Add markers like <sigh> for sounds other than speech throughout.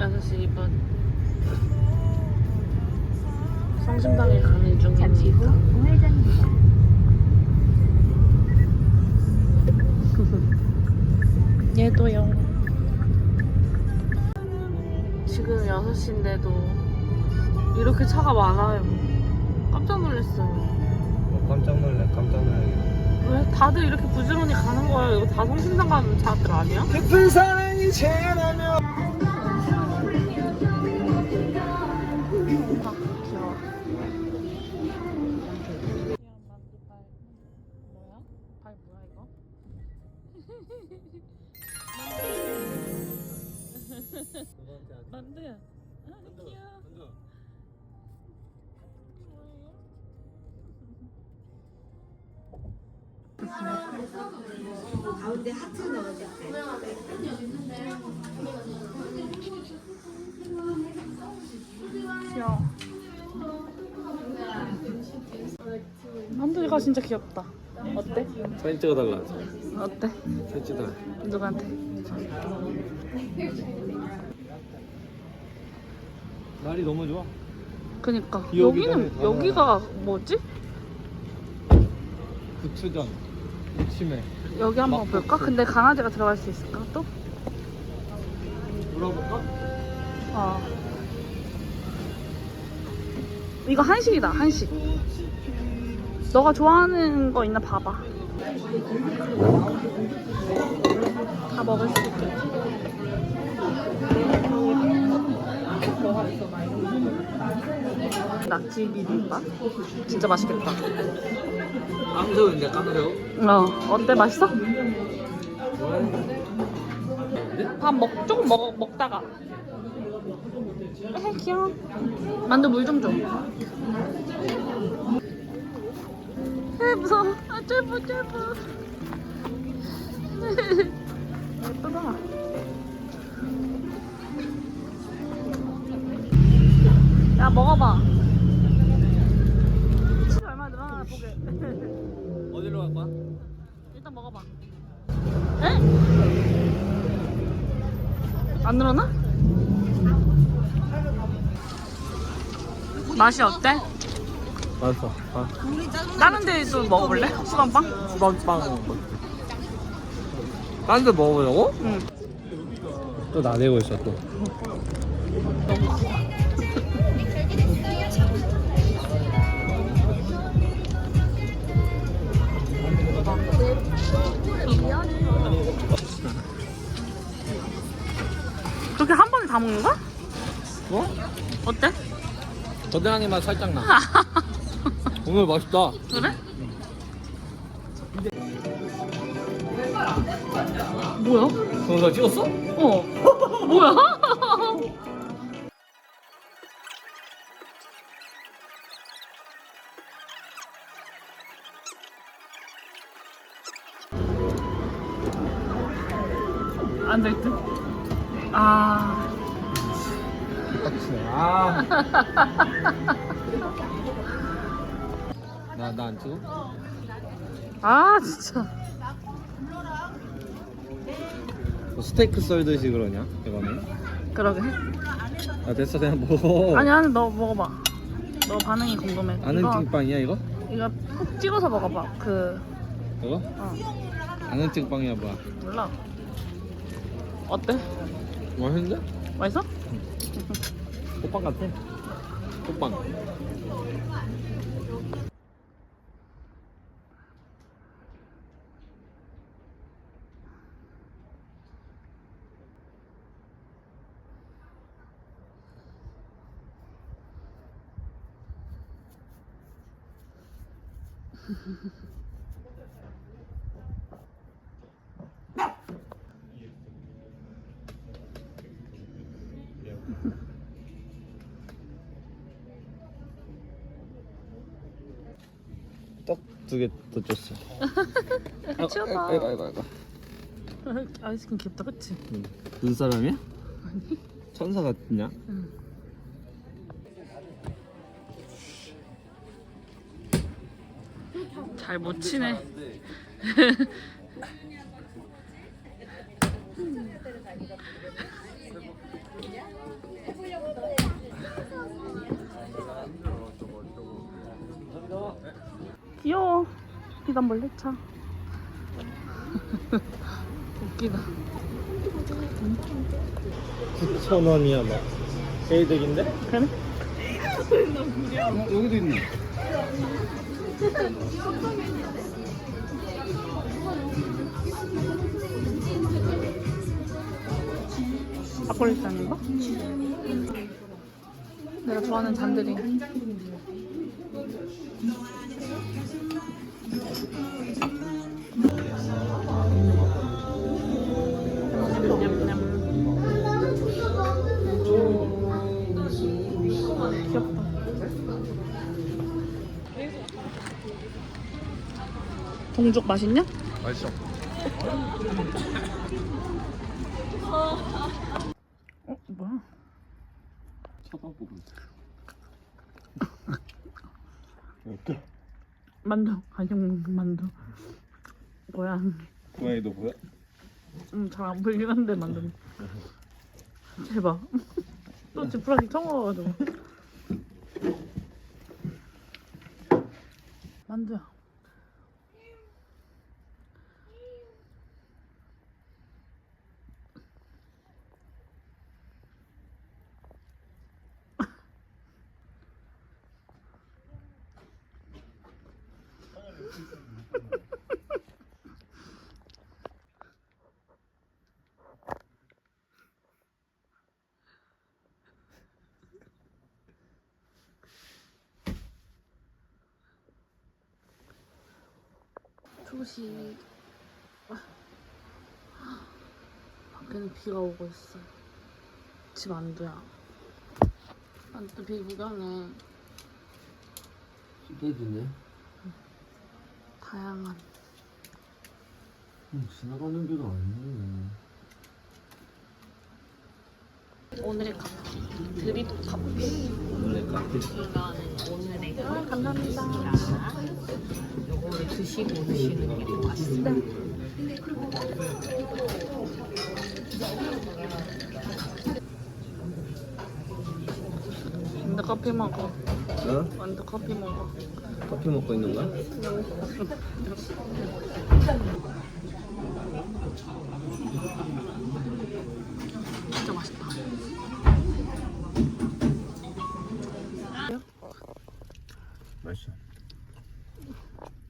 6시 2분. 성심당에 가는 중이니까. 우회전입니다. <laughs> 얘도요. 지금 6시인데도 이렇게 차가 많아요. 깜짝 놀랐어요. 어, 깜짝 놀래 깜짝 놀래 왜 다들 이렇게 부지런히 가는 거예요? 이거 다 성심당 가는 차들 아니야? 깊은 사랑이 채나면 아, 뭐야 이거? 만두야. 아, 귀여워. 귀여워. 진짜 귀엽다. 어때? 사진 찍어달라 어때? 사진 찍어달라 누구한테? 날이 너무 좋아 그니까 여기는 다 여기가 뭐지? 부추전 무침에 여기 한번. 볼까? 근데 강아지가 들어갈 수 있을까 또? 물어볼까? 어. 이거 한식이다 한식. 너가 좋아하는 거 있나 봐봐. 다 먹을 수 있게. 낙지 비빔밥? 진짜 맛있겠다. 깡새우인데 깡새우? 어, 어때? 맛있어? 밥 먹, 조금 먹, 먹다가. 아, 귀여워. 만두 물 좀 줘. 아, 무서워. 아, 쫄보, 쫄보. 예쁘다. 야, 먹어봐. 치 얼마 늘어나 보게. <laughs> 어디로 갈 거야? 일단 먹어봐. 에? 안 늘어나? 맛이 어때? 맛있어 아 다른 데도 먹어볼래? 수건빵? 수박빵 딴데 먹어보려고? 응. 또 나대고 있어 또 그렇게 한 번에 다 먹는 거야? 어? 어때? 맛 살짝 나 <laughs> 오늘 맛있다 그래? 뭐야? 동영상 찍었어? 어. 뭐야? <laughs> 나나 안 찍어? 아, 진짜. 뭐 스테이크 썰듯이 그러냐? 이거는? 그러게. 아 됐어 그냥 먹어. 아니, 아니, 너 먹어봐. 너 반응이 궁금해. 아는 이거, 찐빵이야 이거? 이거 푹 찍어서 먹어봐. 그, 이거? 어, 아는 찐빵이야 뭐야? 몰라. 어때? 맛있는데? 맛있어? 호빵 같아. 호빵. 두개더 줬어. <laughs> 치워봐. 아이고 아이고 아이고. 아이스크림 귀엽다, 그치? 응. 눈사람이야? 아니. 천사 같냐? 잘 못 치네. <laughs> 귀여워. 비단 멀리차. <laughs> 웃기다. 9천 원이야 막. 세이득인데? 그래? 어, 여기도 있네. 막걸리 잔인가? 내가 좋아하는 잔들이. 동죽 맛있냐? 맛있어 어, 뭐야? 쳐다보고 있어. 이렇게 만두, 간장 만두. 고양이. 고양이도 보여? 음, 잘안 보이긴 한데 만두. 대박. <laughs> 또 지푸라기 처음 먹어가지고. 만두야. 조식. 밖에는 비가 오고 있어. 집 만두야. 만두 비 구경해. 시대지네. 다양한. 음, 지나가는 길도 아니네. 오늘의 커피. 드립 커피. 원래 카페. 오늘의 아, 감사합니다. 요거를 드시고 드시는 게더 맛있어요. 만두 커피 먹어. 어? 만두 커피 먹어. 커피 먹고 있는 거야? 진짜 맛있다. 맛있어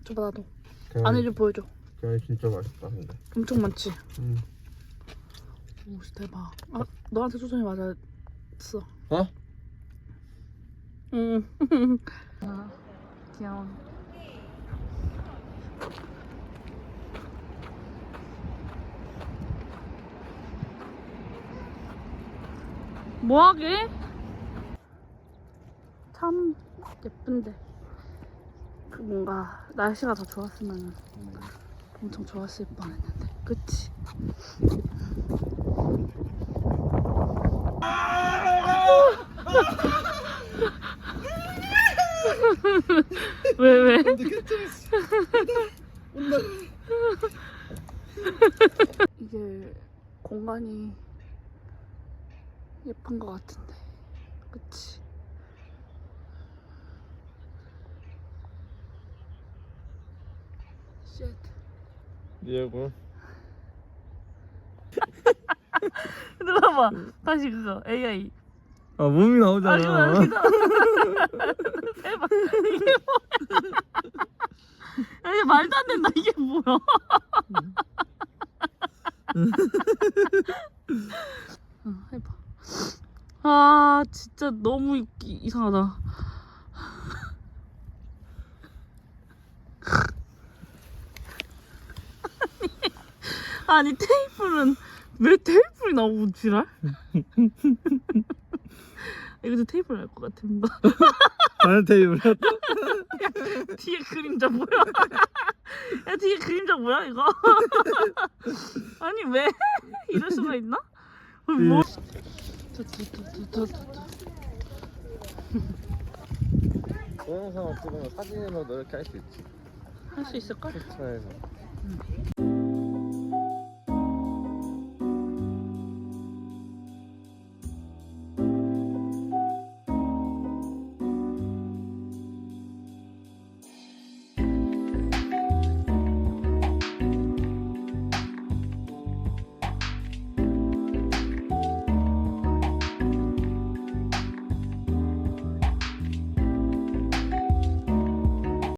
줘봐 나도. 고양이, 안에 좀 보여줘. 고양이 진짜 맛있다 근데 엄청 많지? 음. 오, 진짜 대박. 아, 너한테 초점이 맞았어. 어? 응. <laughs> 아, 귀여워. 뭐하게? 참 예쁜데 그 뭔가 날씨가 더 좋았으면 엄청 좋았을 뻔했는데 그치? <laughs> 왜 왜? 이게 공간이 예쁜 것 같은데. 그치? 쉣 얘고. <laughs> 들어봐. 다시 그거. AI 아 몸이 나오잖아. 아니 기다려 <laughs> 대박. 이게 이게 말도 안 된다. 이게 뭐야? 응, 해봐. 아 진짜 너무 이, 이상하다. 아니 테이프는 왜 테이프를 나오고 지랄? 이거 테이프를 알것 같아 뭔가 <laughs> 다른 테이블 <laughs> 뒤에 그림자 뭐야? <laughs> 야 뒤에 그림자 뭐야 이거? 아니 왜 이럴 수가 있나? 어, 뭐? 동영상을 찍으면 사진으로도 이렇게 할 수 있지 할 수 있을까? 캡처해서